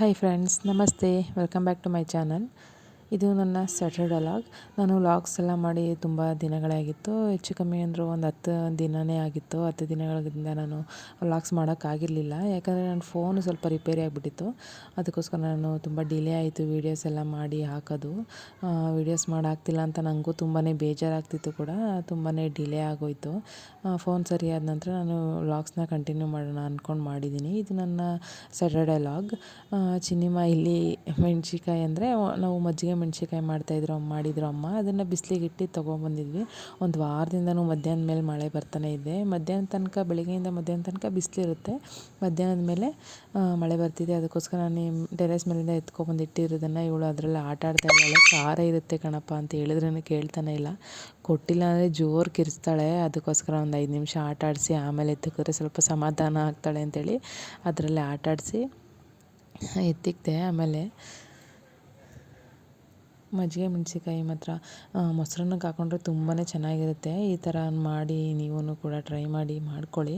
Hi friends ನಮಸ್ತೆ welcome back to my channel ಇದು ನನ್ನ ಸ್ಯಾಟರ್ಡೆ ಲಾಗ್ ನಾನು ಲಾಗ್ಸ್ ಎಲ್ಲ ಮಾಡಿ ತುಂಬ ದಿನಗಳಾಗಿತ್ತು. ಹೆಚ್ಚು ಕಮ್ಮಿ ಅಂದರೂ ಒಂದು ಹತ್ತು ದಿನವೇ ಆಗಿತ್ತು. ಹತ್ತು ದಿನಗಳಿಂದ ನಾನು ಲಾಗ್ಸ್ ಮಾಡೋಕ್ಕಾಗಿರಲಿಲ್ಲ ಯಾಕಂದರೆ ನನ್ನ ಫೋನು ಸ್ವಲ್ಪ ರಿಪೇರಿ ಆಗಿಬಿಟ್ಟಿತ್ತು. ಅದಕ್ಕೋಸ್ಕರ ನಾನು ತುಂಬ ಡಿಲೇ ಆಯಿತು ವೀಡಿಯೋಸ್ ಎಲ್ಲ ಮಾಡಿ ಹಾಕೋದು. ವೀಡಿಯೋಸ್ ಮಾಡೋಕ್ತಿಲ್ಲ ಅಂತ ನನಗೂ ತುಂಬಾ ಬೇಜಾರಾಗ್ತಿತ್ತು ಕೂಡ. ತುಂಬಾ ಡಿಲೇ ಆಗೋಯಿತು. ಫೋನ್ ಸರಿಯಾದ ನಂತರ ನಾನು ಲಾಗ್ಸ್ನ ಕಂಟಿನ್ಯೂ ಮಾಡೋಣ ಅಂದ್ಕೊಂಡು ಮಾಡಿದ್ದೀನಿ ಇದು ನನ್ನ ಸ್ಯಾಟರ್ಡೆ ಲಾಗ್ ಚಿನ್ನಿಮ ಇಲ್ಲಿ ಮೆಣ್ಸಿಕಾಯಿ ಅಂದರೆ ನಾವು ಮಜ್ಜಿಗೆ ಮೆಣ್ಸಿಕಾಯಿ ಮಾಡ್ತಾಯಿದ್ರು ಮಾಡಿದ್ರು ಅಮ್ಮ. ಅದನ್ನು ಬಿಸ್ಲಿಗೆ ಇಟ್ಟು ತೊಗೊಂಬಂದಿದ್ವಿ. ಒಂದು ವಾರದಿಂದನೂ ಮಧ್ಯಾಹ್ನದ ಮೇಲೆ ಮಳೆ ಬರ್ತಾನೆ ಇದೆ. ಮಧ್ಯಾಹ್ನ ತನಕ, ಬೆಳಗ್ಗೆಯಿಂದ ಮಧ್ಯಾಹ್ನ ತನಕ ಬಿಸಿಲಿರುತ್ತೆ ಮಧ್ಯಾಹ್ನದ ಮೇಲೆ ಮಳೆ ಬರ್ತಿದೆ. ಅದಕ್ಕೋಸ್ಕರ ನಾನು ಟೆರೇಸ್ ಮೇಲಿಂದ ಎತ್ಕೊಬಂದು ಇಟ್ಟಿರೋದನ್ನು ಇವಳು ಅದರಲ್ಲಿ ಆಟ ಆಡ್ತಾ ಇದ್ದಾಳೆ ಖಾರ ಇರುತ್ತೆ ಕಣಪ್ಪ ಅಂತ ಹೇಳಿದ್ರೂ ಕೇಳ್ತಾನೆ ಇಲ್ಲ. ಕೊಟ್ಟಿಲ್ಲ ಅಂದರೆ ಜೋರು ಕಿರಿಸ್ತಾಳೆ. ಅದಕ್ಕೋಸ್ಕರ ಒಂದು ಐದು ನಿಮಿಷ ಆಟ ಆಡಿಸಿ ಆಮೇಲೆ ಎತ್ತಕ್ಕಿದ್ರೆ ಸ್ವಲ್ಪ ಸಮಾಧಾನ ಆಗ್ತಾಳೆ ಅಂತೇಳಿ ಅದರಲ್ಲಿ ಆಟ ಆಡಿಸಿ ಎತ್ತಿಕ್ತೆ. ಆಮೇಲೆ ಮಜ್ಜಿಗೆ ಮೆಣ್ಸಿಕಾಯಿ ಮಾತ್ರ. ಮೊಸರನ್ನಕ್ಕೆ ಹಾಕೊಂಡ್ರೆ ತುಂಬಾ ಚೆನ್ನಾಗಿರುತ್ತೆ. ಈ ಥರ ಮಾಡಿ ನೀವೂ ಕೂಡ ಟ್ರೈ ಮಾಡಿ ಮಾಡ್ಕೊಳ್ಳಿ.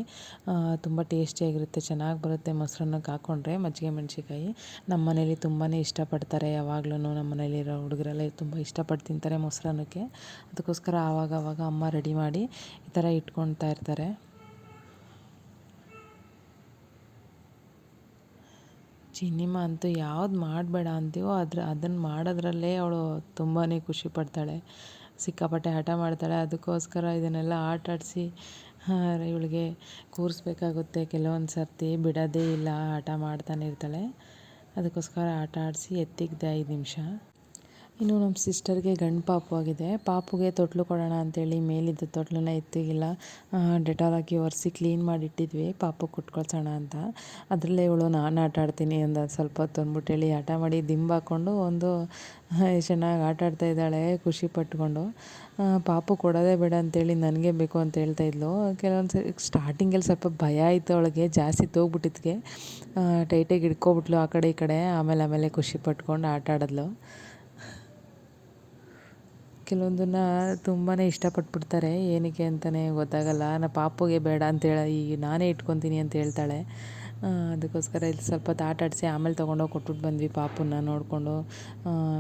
ತುಂಬ ಟೇಸ್ಟಿಯಾಗಿರುತ್ತೆ ಚೆನ್ನಾಗಿ ಬರುತ್ತೆ ಮೊಸರನ್ನಕ್ಕೆ ಹಾಕ್ಕೊಂಡ್ರೆ ಮಜ್ಜಿಗೆ ಮೆಣ್ಸಿಕಾಯಿ ನಮ್ಮ ಮನೇಲಿ ತುಂಬಾ ಇಷ್ಟಪಡ್ತಾರೆ ಯಾವಾಗ್ಲೂ ನಮ್ಮ ಮನೇಲಿರೋ ಹುಡುಗರೆಲ್ಲ ತುಂಬ ಇಷ್ಟಪಟ್ಟು ತಿಂತಾರೆ ಮೊಸರನ್ನಕ್ಕೆ. ಅದಕ್ಕೋಸ್ಕರ ಆವಾಗವಾಗ ಆವಾಗ ಅಮ್ಮ ರೆಡಿ ಮಾಡಿ ಈ ಥರ ಇಟ್ಕೊಳ್ತಾ ಇರ್ತಾರೆ. ಚಿನ್ನಿಮ್ಮ ಅಂತೂ ಯಾವ್ದು ಮಾಡಬೇಡ ಅಂತೀವೋ ಅದ್ರ ಅದನ್ನು ಮಾಡೋದ್ರಲ್ಲೇ ಅವಳು ತುಂಬಾ ಖುಷಿ ಪಡ್ತಾಳೆ. ಸಿಕ್ಕಾಪಟ್ಟೆ ಹಠ ಮಾಡ್ತಾಳೆ. ಅದಕ್ಕೋಸ್ಕರ ಇದನ್ನೆಲ್ಲ ಆಟ ಆಡಿಸಿ ಇವಳಿಗೆ ಕೂರಿಸ್ಬೇಕಾಗುತ್ತೆ. ಕೆಲವೊಂದು ಸರ್ತಿ ಬಿಡೋದೇ ಇಲ್ಲ. ಹಠ ಮಾಡ್ತಾನೆ ಇರ್ತಾಳೆ. ಅದಕ್ಕೋಸ್ಕರ ಆಟ ಆಡಿಸಿ ಎತ್ತಿಕ್ದೆ ಐದು ನಿಮಿಷ. ಇನ್ನು ನಮ್ಮ ಸಿಸ್ಟರ್ಗೆ ಗಂಡು ಪಾಪು ಆಗಿದೆ. ಪಾಪುಗೆ ತೊಟ್ಲು ಕೊಡೋಣ ಅಂತೇಳಿ ಮೇಲಿದ್ದ ತೊಟ್ಲನ್ನ ಎತ್ತಿಗಿಲ್ಲ. ಡೆಟಾಲ್ ಹಾಕಿ ಒರೆಸಿ ಕ್ಲೀನ್ ಮಾಡಿಟ್ಟಿದ್ವಿ. ಪಾಪು ಕುಟ್ಕೊಳ್ಸೋಣ ಅಂತ. ಅದರಲ್ಲೇ ಇವಳು ನಾನು ಆಟ ಆಡ್ತೀನಿ ಅಂದ ಸ್ವಲ್ಪ ಹೊತ್ತು ಅಂದ್ಬಿಟ್ಟು ಹೇಳಿ ಆಟ ಮಾಡಿ ದಿಂಬು ಹಾಕ್ಕೊಂಡು ಒಂದು ಚೆನ್ನಾಗಿ ಆಟ ಆಡ್ತಾ ಇದ್ದಾಳೆ, ಖುಷಿ ಪಟ್ಕೊಂಡು. ಪಾಪು ಕೊಡೋದೇ ಬೇಡ ಅಂತೇಳಿ ನನಗೆ ಬೇಕು ಅಂತ ಹೇಳ್ತಾ ಇದ್ಲು. ಕೆಲವೊಂದು ಸರಿ ಸ್ಟಾರ್ಟಿಂಗಲ್ಲಿ ಸ್ವಲ್ಪ ಭಯ ಆಯಿತು ಅವಳಿಗೆ, ಜಾಸ್ತಿ ತೋಗ್ಬಿಟ್ಟಿದ್ಗೆ ಟೈಟಾಗಿ ಹಿಡ್ಕೊಬಿಟ್ಲು ಆ ಕಡೆ ಈ ಕಡೆ. ಆಮೇಲೆ ಆಮೇಲೆ ಖುಷಿ ಪಟ್ಕೊಂಡು ಆಟ ಆಡಿದ್ಲು. ಕೆಲವೊಂದನ್ನ ತುಂಬಾ ಇಷ್ಟಪಟ್ಬಿಡ್ತಾರೆ. ಏನಕ್ಕೆ ಅಂತಲೇ ಗೊತ್ತಾಗಲ್ಲ. ನಾನು ಪಾಪುಗೆ ಬೇಡ ಅಂತೇಳಿ ಈಗ ನಾನೇ ಇಟ್ಕೊತೀನಿ ಅಂತ ಹೇಳ್ತಾಳೆ. ಅದಕ್ಕೋಸ್ಕರ ಇಲ್ಲಿ ಸ್ವಲ್ಪ ಆಟ ಆಡಿಸಿ ಆಮೇಲೆ ತೊಗೊಂಡೋಗಿ ಕೊಟ್ಬಿಟ್ಟು ಬಂದ್ವಿ ಪಾಪುನ ನೋಡಿಕೊಂಡು.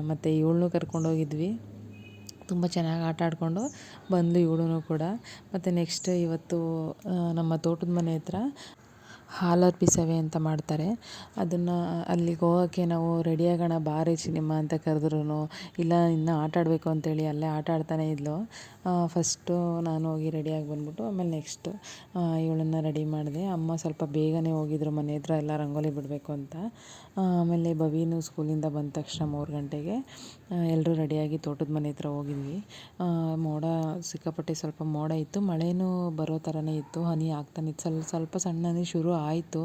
ಮತ್ತು ಇವಳನ್ನೂ ಕರ್ಕೊಂಡೋಗಿದ್ವಿ ತುಂಬ ಚೆನ್ನಾಗಿ ಆಟ ಆಡಿಕೊಂಡು ಬಂದು ಇವಳೂ ಕೂಡ. ಮತ್ತು ನೆಕ್ಸ್ಟ್ ಇವತ್ತು ನಮ್ಮ ತೋಟದ ಮನೆ ಹತ್ರ ಹಾಲರ್ಪಿಸವೆ ಅಂತ ಮಾಡ್ತಾರೆ. ಅದನ್ನು ಅಲ್ಲಿಗೆ ಹೋಗೋಕ್ಕೆ ನಾವು ರೆಡಿ ಆಗೋಣ, ಬಾರೆ ಸಿನಿಮಾ ಅಂತ ಕರೆದ್ರೂ ಇಲ್ಲ, ಇನ್ನೂ ಆಟ ಆಡಬೇಕು ಅಂತೇಳಿ ಅಲ್ಲೇ ಆಟ ಆಡ್ತಾನೆ ಇದ್ಲು. ಫಸ್ಟು ನಾನು ಹೋಗಿ ರೆಡಿಯಾಗಿ ಬಂದ್ಬಿಟ್ಟು ಆಮೇಲೆ ನೆಕ್ಸ್ಟ್ ಇವಳನ್ನು ರೆಡಿ ಮಾಡಿದೆ. ಅಮ್ಮ ಸ್ವಲ್ಪ ಬೇಗನೆ ಹೋಗಿದ್ರು ಮನೆ ಹತ್ರ, ಎಲ್ಲ ರಂಗೋಲಿ ಬಿಡಬೇಕು ಅಂತ. ಆಮೇಲೆ ಬವೀನು ಸ್ಕೂಲಿಂದ ಬಂದ ತಕ್ಷಣ ಮೂರು ಗಂಟೆಗೆ ಎಲ್ಲರೂ ರೆಡಿಯಾಗಿ ತೋಟದ ಮನೆ ಹತ್ರ ಹೋಗಿದ್ವಿ. ಮೋಡ ಸಿಕ್ಕಾಪಟ್ಟೆ ಸ್ವಲ್ಪ ಮೋಡ ಇತ್ತು. ಮಳೆಯೂ ಬರೋ ಥರನೇ ಇತ್ತು. ಹನಿ ಆಗ್ತಾನೆ ಇತ್ತು. ಸ್ವಲ್ಪ ಸ್ವಲ್ಪ ಸಣ್ಣ ಹನಿ ಶುರು ಆಯಿತು.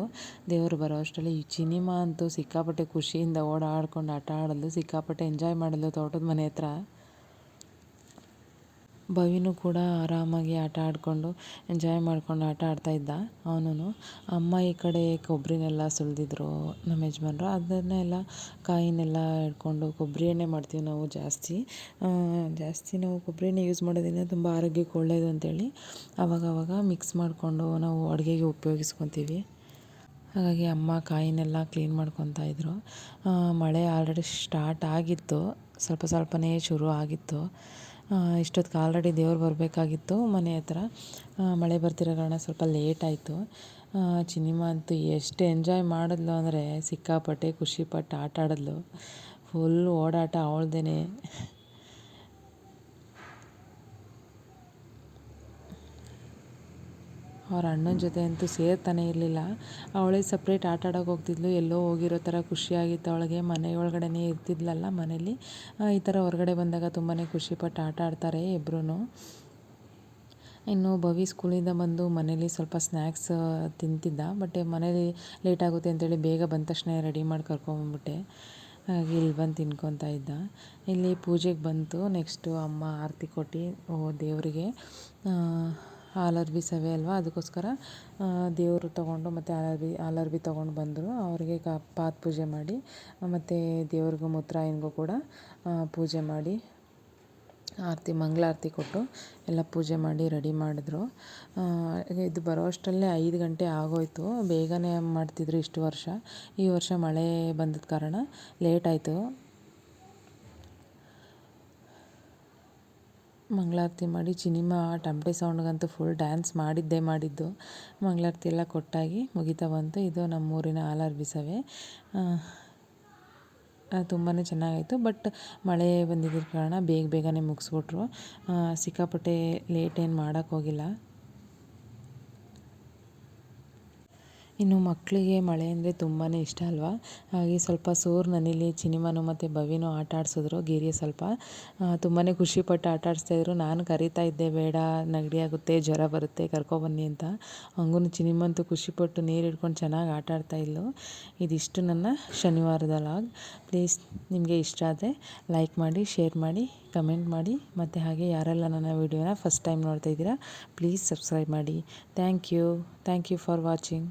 ದೇವರು ಬರೋ ಅಷ್ಟರಲ್ಲಿ ಈ ಚಿನಿಮಾ ಅಂತೂ ಸಿಕ್ಕಾಪಟ್ಟೆ ಖುಷಿಯಿಂದ ಓಡಾಡ್ಕೊಂಡು ಆಟ ಆಡಲು ಸಿಕ್ಕಾಪಟ್ಟೆ ಎಂಜಾಯ್ ಮಾಡಲು ತೋಟದ ಮನೆ ಹತ್ರ ಭವಿನೂ ಕೂಡ ಆರಾಮಾಗಿ ಆಟ ಆಡಿಕೊಂಡು ಎಂಜಾಯ್ ಮಾಡ್ಕೊಂಡು ಆಟ ಆಡ್ತಾ ಇದ್ದ ಅವನು ಅಮ್ಮ ಈ ಕಡೆ ಕೊಬ್ಬರಿನೆಲ್ಲ ಸುಲಿದಿದ್ರು, ನಮ್ಮ ಯಜಮಾನ್ರು. ಅದನ್ನೆಲ್ಲ ಕಾಯಿನೆಲ್ಲ ಹಿಡ್ಕೊಂಡು ಕೊಬ್ಬರಿ ಎಣ್ಣೆ ಮಾಡ್ತೀವಿ ನಾವು ಜಾಸ್ತಿ. ಜಾಸ್ತಿ ನಾವು ಕೊಬ್ಬರಿ ಎಣ್ಣೆ ಯೂಸ್ ಮಾಡೋದ್ರಿಂದ ತುಂಬ ಆರೋಗ್ಯಕ್ಕೆ ಒಳ್ಳೆಯದು ಅಂತೇಳಿ ಆವಾಗವಾಗ ಮಿಕ್ಸ್ ಮಾಡಿಕೊಂಡು ನಾವು ಅಡುಗೆಗೆ ಉಪಯೋಗಿಸ್ಕೊತೀವಿ. ಹಾಗಾಗಿ ಅಮ್ಮ ಕಾಯಿನೆಲ್ಲ ಕ್ಲೀನ್ ಮಾಡ್ಕೊತಾ ಇದ್ದರು ಮಳೆ ಆಲ್ರೆಡಿ ಸ್ಟಾರ್ಟ್ ಆಗಿತ್ತು. ಸ್ವಲ್ಪ ಸ್ವಲ್ಪನೇ ಶುರು ಆಗಿತ್ತು. ಇಷ್ಟೊತ್ತಿಗೆ ಆಲ್ರೆಡಿ ದೇವ್ರು ಬರಬೇಕಾಗಿತ್ತು ಮನೆ ಹತ್ರ. ಮಳೆ ಬರ್ತಿರೋ ಕಾರಣ ಸ್ವಲ್ಪ ಲೇಟ್ ಆಯಿತು. ಚಿನ್ನಿಮ್ಮ ಅಂತೂ ಎಷ್ಟು ಎಂಜಾಯ್ ಮಾಡಿದ್ಲು ಅಂದರೆ ಸಿಕ್ಕಾಪಟ್ಟೆ ಖುಷಿಪಟ್ಟು ಆಟ ಆಡಿದ್ಲು ಫುಲ್ ಓಡಾಟ ಅವಳ್ದೇ ಅವ್ರ ಅಣ್ಣನ ಜೊತೆ ಅಂತೂ ಸೇರ್ತಾನೆ ಇರಲಿಲ್ಲ. ಅವಳೇ ಸಪ್ರೇಟ್ ಆಟ ಆಡೋಕೆ ಹೋಗ್ತಿದ್ಲು. ಎಲ್ಲೋ ಹೋಗಿರೋ ಥರ ಖುಷಿಯಾಗಿತ್ತು. ಅವಳಿಗೆ ಮನೆ ಒಳಗಡೆನೇ ಇರ್ತಿದ್ಲಲ್ಲ ಮನೇಲಿ ಈ ಥರ ಹೊರಗಡೆ ಬಂದಾಗ ತುಂಬಾ ಖುಷಿಪಟ್ಟು ಆಟ ಆಡ್ತಾರೆ ಇಬ್ಬರೂ ಇನ್ನು ಭವಿ ಸ್ಕೂಲಿಂದ ಬಂದು ಮನೇಲಿ ಸ್ವಲ್ಪ ಸ್ನ್ಯಾಕ್ಸ್ ತಿಂತಿದ್ದ. ಬಟ್ ಮನೇಲಿ ಲೇಟ್ ಆಗುತ್ತೆ ಅಂತೇಳಿ ಬೇಗ ಬಂದ ತಕ್ಷಣ ರೆಡಿ ಮಾಡಿ ಕರ್ಕೊಂಬಂದ್ಬಿಟ್ಟೆ. ಹಾಗೆ ಇಲ್ಲಿ ಬಂದು ತಿನ್ಕೊತಾ ಇದ್ದ. ಇಲ್ಲಿ ಪೂಜೆಗೆ ಬಂತು. ನೆಕ್ಸ್ಟು ಅಮ್ಮ ಆರತಿ ಕೊಟ್ಟು, ಓ ದೇವರಿಗೆ ಅರ್ಬಿ ಸವೆ ಅಲ್ವಾ? ಅದಕ್ಕೋಸ್ಕರ ದೇವರು ತಗೊಂಡು ಮತ್ತು ಹಾಲರ್ಬಿ ಅರ್ಬಿ ತಗೊಂಡು ಬಂದರು. ಅವರಿಗೆ ಕ, ಪಾದ ಪೂಜೆ ಮಾಡಿ, ಮತ್ತು ದೇವ್ರಿಗೂ ಮುತ್ರಾಯನಿಗೂ ಕೂಡ ಪೂಜೆ ಮಾಡಿ, ಆರತಿ, ಮಂಗಳಾರತಿ ಕೊಟ್ಟು ಎಲ್ಲ ಪೂಜೆ ಮಾಡಿ, ರೆಡಿ ಮಾಡಿದ್ರು. ಇದು ಬರೋಷ್ಟರಲ್ಲೇ ಐದು ಗಂಟೆ ಆಗೋಯಿತು. ಬೇಗನೆ ಮಾಡ್ತಿದ್ರು ಇಷ್ಟು ವರ್ಷ. ಈ ವರ್ಷ ಮಳೆ ಬಂದಿದ್ದ ಕಾರಣ ಲೇಟ್ ಆಯಿತು. ಮಂಗಳಾರತಿ ಮಾಡಿ ಸಿನಿಮಾ ಟಮಟೆ ಸೌಂಡ್ಗಂತೂ ಫುಲ್ ಡ್ಯಾನ್ಸ್ ಮಾಡಿದ್ದೇ ಮಾಡಿದ್ದು. ಮಂಗಳಾರತಿ ಎಲ್ಲ ಕೊಟ್ಟಾಗಿ ಮುಗಿತಾ ಬಂತು. ಇದು ನಮ್ಮೂರಿನ ಆಲಾರ್ ಬಿಸವೆ. ತುಂಬಾ ಚೆನ್ನಾಗಾಯಿತು. ಬಟ್ ಮಳೆ ಬಂದಿದ್ದ ಕಾರಣ ಬೇಗ ಬೇಗನೆ ಮುಗಿಸ್ಬಿಟ್ರು. ಸಿಕ್ಕಾಪಟ್ಟೆ ಲೇಟ್ ಏನು ಮಾಡೋಕ್ಕೋಗಿಲ್ಲ ಇನ್ನು ಮಕ್ಕಳಿಗೆ ಮಳೆ ಅಂದರೆ ತುಂಬಾ ಇಷ್ಟ ಅಲ್ವಾ? ಹಾಗೆ ಸ್ವಲ್ಪ ಸೋರು ನನಿಲಿ ಚಿನಿಮನು ಮತ್ತು ಭವಿನೂ ಆಟ ಆಡಿಸಿದ್ರು ಗಿರಿ ಸ್ವಲ್ಪ. ತುಂಬಾ ಖುಷಿಪಟ್ಟು ಆಟ ಆಡಿಸ್ತಾಯಿದ್ರು ನಾನು ಕರಿತಾ ಇದ್ದೆ, ಬೇಡ, ನೆಗಡಿ ಆಗುತ್ತೆ, ಜ್ವರ ಬರುತ್ತೆ ಕರ್ಕೊಬನ್ನಿ ಅಂತ. ಹಂಗೂ ಚಿನಿಮಂತೂ ಖುಷಿಪಟ್ಟು ನೀರು ಹಿಡ್ಕೊಂಡು ಚೆನ್ನಾಗಿ ಆಟ ಆಡ್ತಾಯಿದ್ಲು ಇದಿಷ್ಟು ನನ್ನ ಶನಿವಾರದ ಲಾಗ್ ಪ್ಲೀಸ್ ನಿಮಗೆ ಇಷ್ಟ ಆದರೆ ಲೈಕ್ ಮಾಡಿ ಶೇರ್ ಮಾಡಿ ಕಮೆಂಟ್ ಮಾಡಿ. ಮತ್ತು ಹಾಗೆ ಯಾರೆಲ್ಲ ನನ್ನ ವೀಡಿಯೋನ ಫಸ್ಟ್ ಟೈಮ್ ನೋಡ್ತಾ ಇದ್ದೀರಾ ಪ್ಲೀಸ್ ಸಬ್ಸ್ಕ್ರೈಬ್ ಮಾಡಿ. Thank you thank you for watching